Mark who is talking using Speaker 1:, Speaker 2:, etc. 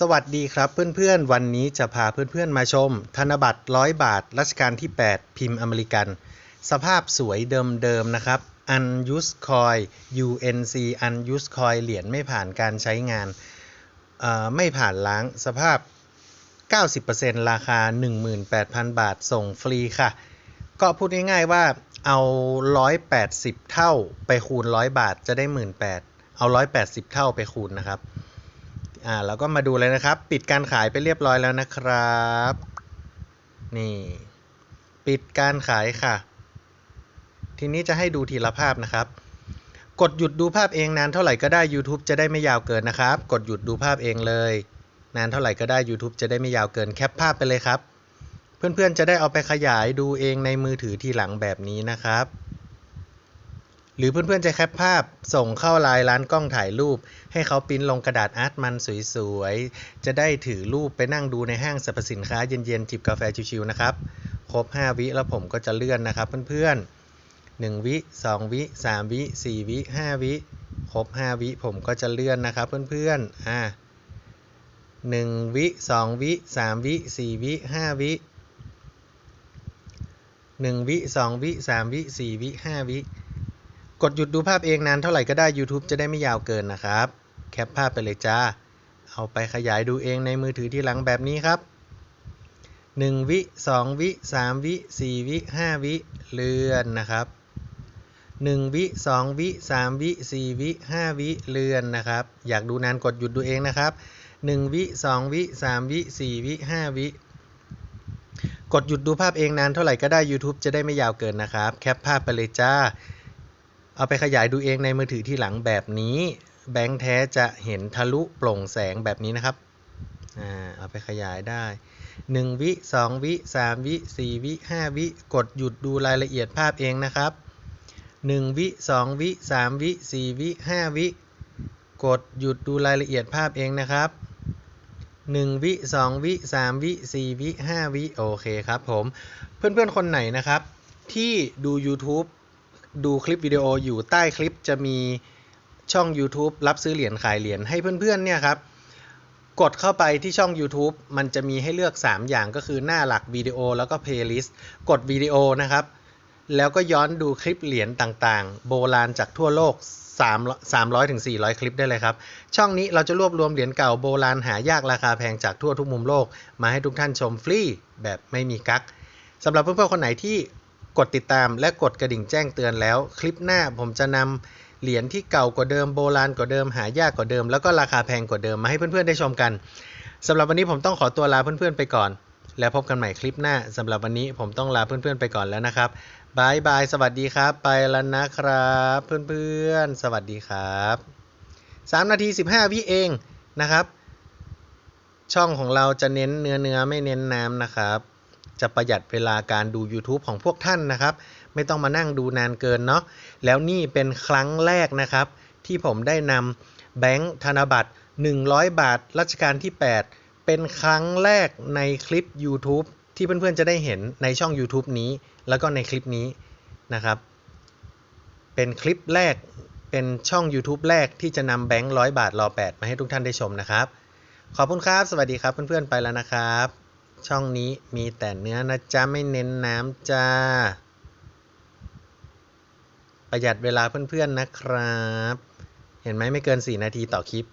Speaker 1: สวัสดีครับเพื่อนๆ วันนี้จะพาเพื่อนๆมาชม ธนบัตรร้อยบาทรัชกาลที่ 8 พิมพ์อเมริกัน สภาพสวยเดิมๆนะครับ unused coin UNC unused coin เหรียญไม่ผ่านการใช้งานไม่ผ่านล้างสภาพ 90%ราคา 18,000 บาทส่งฟรีค่ะ ก็พูดง่ายๆว่าเอา 180 เท่าไปคูณ 100 บาทจะได้ 18,000เอา 180 เท่าไปคูณนะครับ อ่าแล้วก็มาดูเลยนะครับ ปิดการขายไปเรียบร้อยแล้วนะครับ นี่ ปิดการขายค่ะ ทีนี้จะให้ดูทีละภาพนะครับ กดหยุดดูภาพเองนานเท่าไหร่ก็ได้ YouTube จะได้ไม่ยาวเกินนะครับ กดหยุดดูภาพเองเลย นานเท่าไหร่ก็ได้ YouTube จะได้ไม่ยาวเกินแคปภาพไปเลยครับ เพื่อนๆจะได้เอาไปขยายดูเองในมือถือทีหลังแบบนี้นะครับ หรือเพื่อนๆจะแคปภาพส่งเข้าไลน์ร้านกล้องถ่ายรูป ให้เขาปิ้นลงกระดาษอาร์ตมันสวยๆ จะได้ถือรูปไปนั่งดูในห้างสรรพสินค้าเย็นๆ จิบกาแฟชิวๆนะครับ ครบ 5 วิแล้วผมก็จะเลื่อนนะครับเพื่อนๆ 1 วิ 2 วิ 3 วิ 4 วิ 5 วิ ครบ 5 วิผมก็จะเลื่อนนะครับเพื่อนๆ อ่า1 วิ 2 วิ 3 วิ 4 วิ 5 วิ 1 วิ 2 วิ 3 วิ 4 วิ 5 วิ กดหยุดดูภาพเองนานเท่าไหร่ก็ได้ YouTube จะได้ไม่ยาวเกินนะครับ แคปภาพไปเลยจ้า เอาไปขยายดูเองในมือถือที่หลังแบบนี้ครับ 1 วิ 2 วิ 3 วิ 4 วิ 5 วิเลื่อนนะครับ 1 วิ 2 วิ 3 วิ 4 วิ 5 วิเลื่อนนะครับ อยากดูนานกดหยุดดูเองนะครับ 1 วิ 2 วิ 3 วิ 4 วิ 5 วิกดหยุดดูภาพเองนานเท่าไหร่ก็ได้ YouTube จะได้ไม่ยาวเกินนะครับ แคปภาพไปเลยจ้า เอาไปขยายดูเองในมือถือที่หลังแบบนี้ แบงค์แท้จะเห็นทะลุโปร่งแสงแบบนี้นะครับอ่าเอาไปขยายได้ 1 วิ 2 วิ 3 วิ 4 วิ 5 วิ กดหยุดดูรายละเอียดภาพเองนะครับ 1 วิ 2 วิ 3 วิ 4 วิ 5 วิ กดหยุดดูรายละเอียดภาพเองนะครับ1วิ2วิ3วิ4วิ5วิโอเคครับผม เพื่อนๆ คนไหนนะครับ ที่ดู YouTube ดูคลิปวิดีโออยู่ใต้คลิปจะมีช่อง YouTube รับซื้อเหรียญขายเหรียญให้เพื่อนๆเนี่ยครับกดเข้าไปที่ช่อง YouTube มันจะมีให้เลือก 3 อย่างก็คือหน้าหลักวิดีโอแล้วก็ Playlist กดวิดีโอนะครับ แล้วก็ย้อนดูคลิปเหรียญต่างๆ โบราณจากทั่วโลก 300ถึง400 คลิปได้เลยครับ ช่องนี้เราจะรวบรวมเหรียญเก่าโบราณหายากราคาแพงจากทั่วทุกมุมโลก มาให้ทุกท่านชมฟรีแบบไม่มีกั๊กสำหรับเพื่อนๆคนไหนที่ กดติดตามและกดกระดิ่งแจ้งเตือนแล้ว คลิปหน้าผมจะนำเหรียญที่เก่ากว่าเดิมโบราณกว่าเดิมหายากกว่าเดิม แล้วก็ราคาแพงกว่าเดิมมาให้เพื่อนๆได้ชมกันสำหรับวันนี้ผมต้องขอตัวลาเพื่อนๆไปก่อน แล้วพบกันใหม่คลิปหน้าสำหรับวันนี้ผมต้องลาเพื่อนๆไปก่อนแล้วนะครับบายบายสวัสดีครับ ไปแล้วนะครับ เพื่อนๆ สวัสดีครับ3นาที 15 วิเองนะครับ ช่องของเราจะเน้นเนื้อเนื้อไม่เน้นน้ำนะครับ จะประหยัดเวลาการดู YouTube ของพวกท่านนะครับ ไม่ต้องมานั่งดูนานเกินเนาะแล้วนี่เป็นครั้งแรกนะครับ ที่ผมได้นำแบงค์ธนบัตร 100 บาทรัชกาลที่ 8 เป็นครั้งแรกในคลิป YouTube ที่เพื่อนๆจะได้เห็นในช่อง YouTube นี้ แล้วก็ในคลิปนี้นะครับ เป็นคลิปแรกเป็นช่อง YouTube แรกที่จะนำแบงค์ร้อยบาทรอ8มาให้ทุกท่านได้ชมนะครับ ขอบคุณครับ สวัสดีครับเพื่อนๆไปแล้วนะครับ ช่องนี้มีแต่เนื้อนะจ๊ะ ไม่เน้นน้ำจ้า ประหยัดเวลาเพื่อนๆนะครับ เห็นไหมไม่เกิน 4 นาทีต่อคลิป